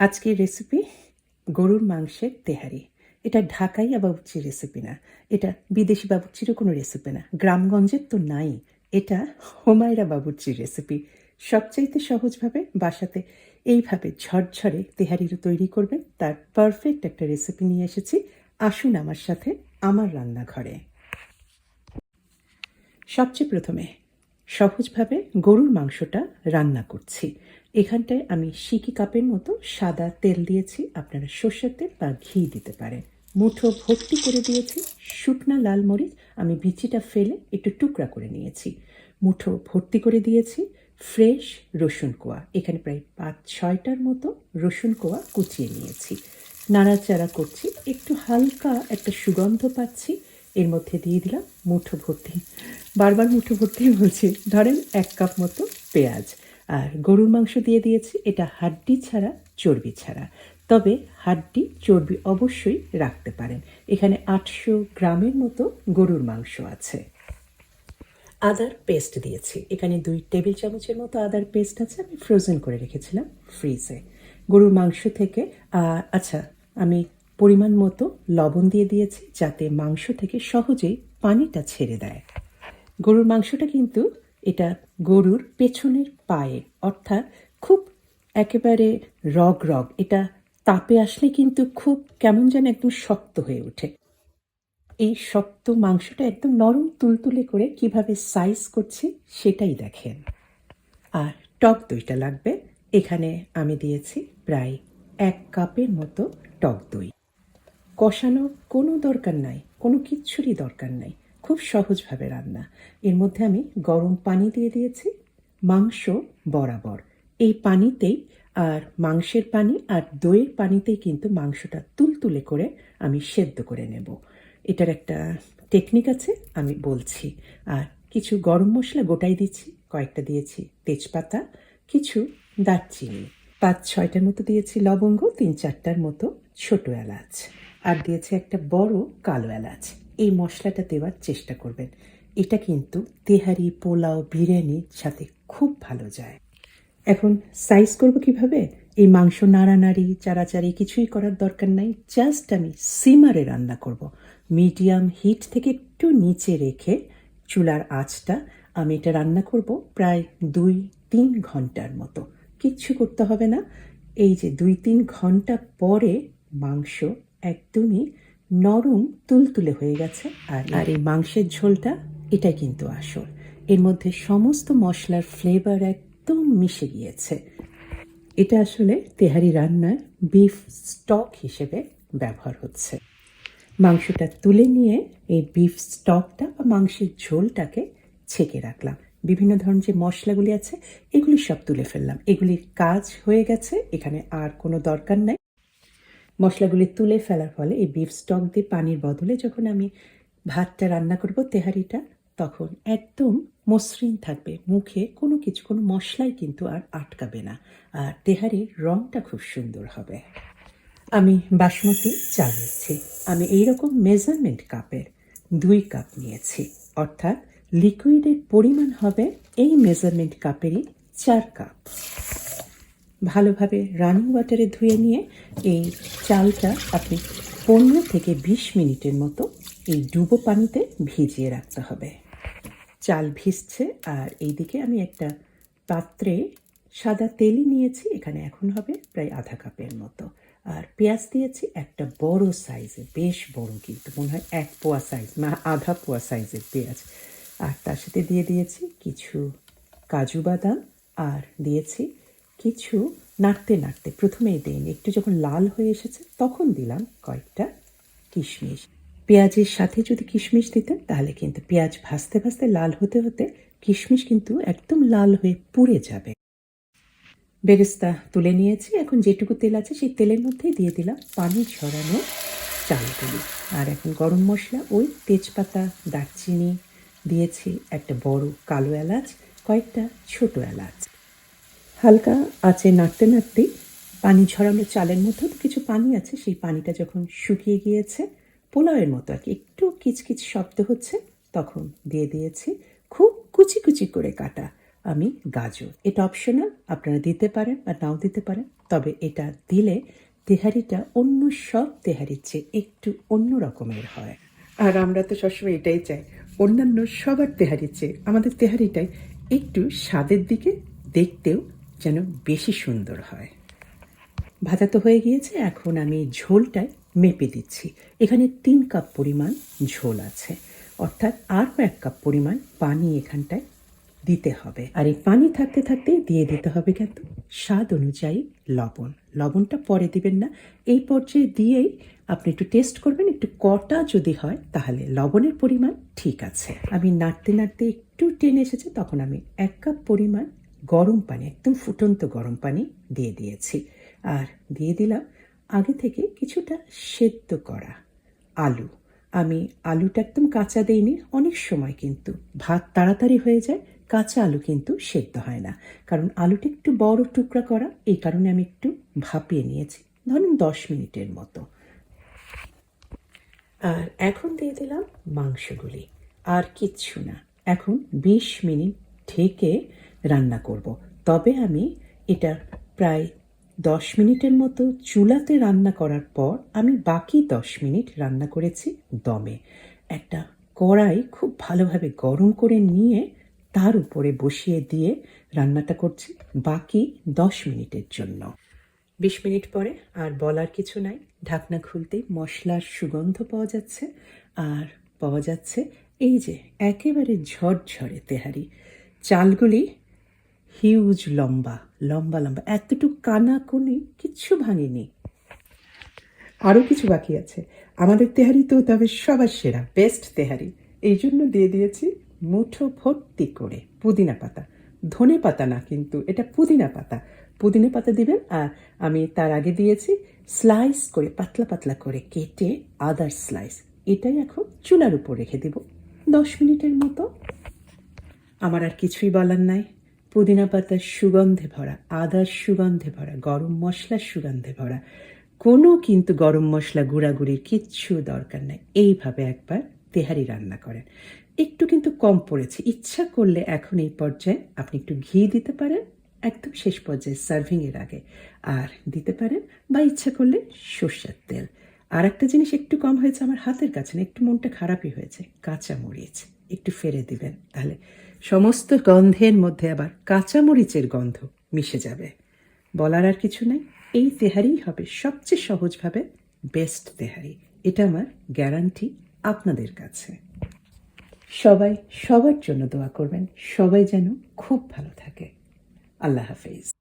আজকের রেসিপি গরুর মাংসের তেহারি। এটা ঢাকাইয়া বাবুর্চির রেসিপি না। এটা বিদেশি বাবুচিরও কোনো রেসিপি না। গ্রামগঞ্জের তো নাই। এটা হোমায়রা বাবুর্চির রেসিপি সবচাইতে সহজভাবে বাসাতে এইভাবে ঝরঝরে তেহারির তৈরি করবেন। তার পারফেক্ট একটা রেসিপি নিয়ে এসেছি। আসুন আমার সাথে আমার রান্নাঘরে। সবচেয়ে প্রথমে সহজভাবে গরুর মাংসটা রান্না করছি। এখানটায় আমি সিকি কাপের মতো সাদা তেল দিয়েছি। আপনারা সর্ষের তেল বা ঘি দিতে পারেন। মুঠো ভর্তি করে দিয়েছি। শুকনা লাল মরিচ আমি বিচিটা ফেলে একটু টুকরা করে নিয়েছি। মুঠো ভর্তি করে দিয়েছি ফ্রেশ রসুন কোয়া। এখানে প্রায় পাঁচ, ছয়টার মতো রসুন কোয়া কুচিয়ে নিয়েছি। নাড়াচাড়া করছি। একটু হালকা একটা সুগন্ধ পাচ্ছি। এর মধ্যে দিয়ে দিলাম মুঠো ভর্তি। বারবার মুঠো ভর্তি বলছি। ধরেন এক কাপ মতো পেঁয়াজ। আর গরুর মাংস দিয়ে দিয়েছি, এটা হাড্ডি ছাড়া চর্বি ছাড়া। তবে হাড্ডি, চর্বি অবশ্যই রাখতে পারেন। এখানে আটশো গ্রামের মতো গরুর মাংস আছে। আদার পেস্ট দিয়েছি। এখানে দুই টেবিল চামচের মতো আদার পেস্ট আছে, আমি ফ্রোজেন করে রেখেছিলাম ফ্রিজে গরুর মাংস থেকে আচ্ছা আমি পরিমাণ মতো লবণ দিয়ে দিয়েছি যাতে মাংস থেকে সহজেই পানিটা ছেড়ে দেয়। গরুর মাংসটা কিন্তু এটা গরুর পেছনের পায়ে, অর্থাৎ খুব একেবারে রগ রগ। এটা তাপে আসলে কিন্তু খুব কেমন যেন একদম শক্ত হয়ে ওঠে। এই শক্ত মাংসটা একদম নরম তুলতুলে করে কীভাবে সাইজ করছি সেটাই দেখেন। আর টক দইটা লাগবে। এখানে আমি দিয়েছি প্রায় এক কাপের মতো টক দই। কষানো কোনো দরকার নাই, কোনো কিচ্ছুরই দরকার নাই। খুব সহজভাবে রান্না। এর মধ্যে আমি গরম পানি দিয়ে দিয়েছি, মাংস বরাবর। এই পানিতেই আর মাংসের পানি আর দইয়ের পানিতেই কিন্তু মাংসটা তুলতুলে করে আমি সেদ্ধ করে নেব। এটার একটা টেকনিক আছে, আমি বলছি। আর কিছু গরম মশলা গোটাই দিচ্ছি, কয়েকটা দিয়েছি তেজপাতা, কিছু দারচিনি। পাঁচ, ছয়টার মতো দিয়েছি লবঙ্গ, তিন, চারটার মতো ছোট এলাচ। আর দিয়েছি একটা বড় কালো এলাচ। এই মশলাটা দেওয়ার চেষ্টা করবেন। এটা কিন্তু তেহারি, পোলাও, বিরিয়ানির সাথে খুব ভালো যায়। এখন সাইজ করব কীভাবে? এই মাংস নাড়ানাড়ি চাড়াচাড়ি কিছুই করার দরকার নাই। জাস্ট আমি সিমারে রান্না করব। মিডিয়াম হিট থেকে একটু নিচে রেখে চুলার আঁচটা আমি এটা রান্না করব প্রায় দুই তিন ঘণ্টার মতো। কিচ্ছু করতে হবে না। এই যে দুই তিন ঘণ্টা পরে মাংস একদমই নরম তুলতুলে হয়ে গেছে আর আর এই মাংসের ঝোলটা, এটা কিন্তু আসল। এর মধ্যে সমস্ত মশলার ফ্লেভার একদম মিশে গিয়েছে। এটা আসলে তেহারি রান্নার বিফ স্টক হিসেবে ব্যবহার হচ্ছে। মাংসটা তুলে নিয়ে এই বিফ স্টকটা বা মাংসের ঝোলটাকে ছেঁকে রাখলাম। বিভিন্ন ধরনের যে মশলাগুলি আছে, এগুলি সব তুলে ফেললাম। এগুলির কাজ হয়ে গেছে, এখানে আর কোনো দরকার নাই। মশলাগুলি তুলে ফেলার ফলে এই বিফ স্টক দিয়ে পানির বদলে যখন আমি ভাতটা রান্না করব, তেহারিটা, তখন একদম মসৃণ থাকবে। মুখে কোনো কিছু, কোনো মশলাই কিন্তু আর আটকাবে না। আর তেহারির রঙটা খুব সুন্দর হবে। আমি বাসমতি চাল নিচ্ছি। আমি এইরকম মেজারমেন্ট কাপের দুই কাপ নিয়েছি। অর্থাৎ লিকুইডের পরিমাণ হবে এই মেজারমেন্ট কাপেরই চার কাপ। ভালোভাবে রানিং ওয়াটারে ধুয়ে নিয়ে এই চালটা আপনি পনেরো থেকে বিশ মিনিটের মতো এই ডুবো পানিতে ভিজিয়ে রাখতে হবে। চাল ভিজছে আর এইদিকে আমি একটা পাত্রে সাদা তেলই নিয়েছি, এখানে এখন হবে প্রায় আধা কাপের মতো। আর পেঁয়াজ দিয়েছি একটা বড় সাইজের, বেশ বড় কিন্তু, মনে হয় এক পোয়া সাইজ, না, আধা পোয়া সাইজের পেঁয়াজ। আর তার সাথে দিয়ে দিয়েছি কিছু কাজু বাদাম, আর দিয়েছি কিছু নাড়তে নাড়তে প্রথমেই দিইনি। একটু যখন লাল হয়ে এসেছে, তখন দিলাম কয়েকটা কিশমিশ। পেঁয়াজের সাথে যদি কিশমিশ দিতেন, তাহলে কিন্তু পেঁয়াজ ভাজতে ভাজতে লাল হতে হতে কিশমিশ কিন্তু একদম লাল হয়ে পুড়ে যাবে। বেরেস্তা তুলে নিয়েছি। এখন যেটুকু তেল আছে, সেই তেলের মধ্যেই দিয়ে দিলাম পানি ঝরানো চালগুলি। আর এখন গরম মশলা, ওই তেজপাতা, দারচিনি দিয়েছি একটা বড় কালো এলাচ, কয়েকটা ছোট এলাচ। হালকা আছে নাড়তে নাড়তে পানি ঝরানো চালের মধ্যে তো কিছু পানি আছে, সেই পানিটা যখন শুকিয়ে গিয়েছে, পোলাওয়ের মতো আর কি, একটু কিচকিচ শব্দ হচ্ছে, তখন দিয়ে দিয়েছি খুব কুচি কুচি করে কাটা আমি গাজর। এটা অপশনাল আপনারা দিতে পারেন বা নাও দিতে পারেন, তবে এটা দিলে তেহারিটা অন্য সব তেহারির চেয়ে একটু অন্য রকমের হয়। আর আমরা তো সবসময় এটাই চাই, অন্যান্য সবার তেহারির চেয়ে, আমাদের তেহারিটাই একটু স্বাদের দিকে দেখতেও যেন বেশি সুন্দর হয়। ভাজা তো হয়ে গিয়েছে, এখন আমি ঝোলটায় মেপে দিচ্ছি। এখানে তিন কাপ পরিমাণ ঝোল আছে, অর্থাৎ আরও এক কাপ পরিমাণ পানি এখানটায় দিতে হবে। আর এই পানি থাকতে থাকতে দিয়ে দিতে হবে কিন্তু স্বাদ অনুযায়ী লবণ। লবণটা পরে দিবেন না, এই পর্যায়ে দিয়েই আপনি একটু টেস্ট করবেন, একটু কটা যদি হয় তাহলে লবণের পরিমাণ ঠিক আছে। আমি নাড়তে নাড়তে একটু টেনে এসেছে, তখন আমি এক কাপ পরিমাণ গরম পানি, একদম ফুটন্ত গরম পানি দিয়ে দিয়েছি। আর দিয়ে দিলাম আগে থেকে কিছুটা সেদ্ধ করা আলু। আমি আলুটা একদম কাঁচা দেইনি, অনেক সময় কিন্তু ভাত তাড়াতাড়ি হয়ে যায়, কাঁচা আলু কিন্তু সেদ্ধ হয় না। কারণ আলুটা একটু বড় টুকরা করা, এই কারণে আমি একটু ভাপিয়ে নিয়েছি, ধরুন দশ মিনিটের মতো। আর এখন দিয়ে দিলাম মাংসগুলি। আর কিচ্ছু না। এখন বিশ মিনিট ঢেকে রান্না করব। তবে আমি এটা প্রায় দশ মিনিটের মতো চুলাতে রান্না করার পর আমি বাকি দশ মিনিট রান্না করেছি দমে। একটা কড়াই খুব ভালোভাবে গরম করে নিয়ে তার উপরে বসিয়ে দিয়ে রান্নাটা করছি বাকি দশ মিনিটের জন্য। বিশ মিনিট পরে আর বলার কিছু নাই। ঢাকনা খুলতেই মশলার সুগন্ধ পাওয়া যাচ্ছে। আর পাওয়া যাচ্ছে এই যে একেবারে ঝরঝরে তেহারি। চালগুলি হিউজ লম্বা লম্বা লম্বা। এতটুকু কানা, কোনি কিচ্ছু ভাঙেনি। আরও কিছু বাকি আছে। আমাদের তেহারি তো তবে সবার সেরা বেস্ট তেহারি। এই জন্য দিয়ে দিয়েছি মুঠো ভর্তি করে, পুদিনা পাতা। ধনে পাতা না, কিন্তু এটা পুদিনা পাতা। পুদিনা পাতা দিবেন, আর আমি তার আগে দিয়েছি স্লাইস করে, পাতলা পাতলা করে কেটে আদার স্লাইস এটাই এখন চুলার উপর রেখে দেব। দশ মিনিটের মতো। আমার আর কিছুই বলার নাই। পুদিনা পাতার সুগন্ধে ভরা, আদার সুগন্ধে ভরা, গরম মশলার সুগন্ধে ভরা, কোনো কিন্তু গরম মশলা গুঁড়াগুড়ির কিচ্ছু দরকার নাই। এইভাবে একবার তেহারি রান্না করেন। একটু কিন্তু কম পড়েছে। ইচ্ছা করলে এখন এই পর্যায়ে আপনি একটু ঘি দিতে পারেন, একদম শেষ পর্যায়ে সার্ভিংয়ের আগে। আর দিতে পারেন বা ইচ্ছা করলে সর্ষের তেল। আর একটা জিনিস একটু কম হয়েছে আমার হাতের কাছে না, একটু মনটা খারাপই হয়েছে। কাঁচা মরিচ একটু ফেরে দিবেন, তাহলে সমস্ত গন্ধের মধ্যে আবার কাঁচা মরিচের গন্ধ মিশে যাবে। বলার আর কিছু নাই। এই তেহারি হবে সবচেয়ে সহজভাবে বেস্ট তেহারি। এটা আমার গ্যারান্টি আপনাদের কাছে। সবাই সবার জন্য দোয়া করবেন। সবাই যেন খুব ভালো থাকে। আল্লাহ হাফিজ।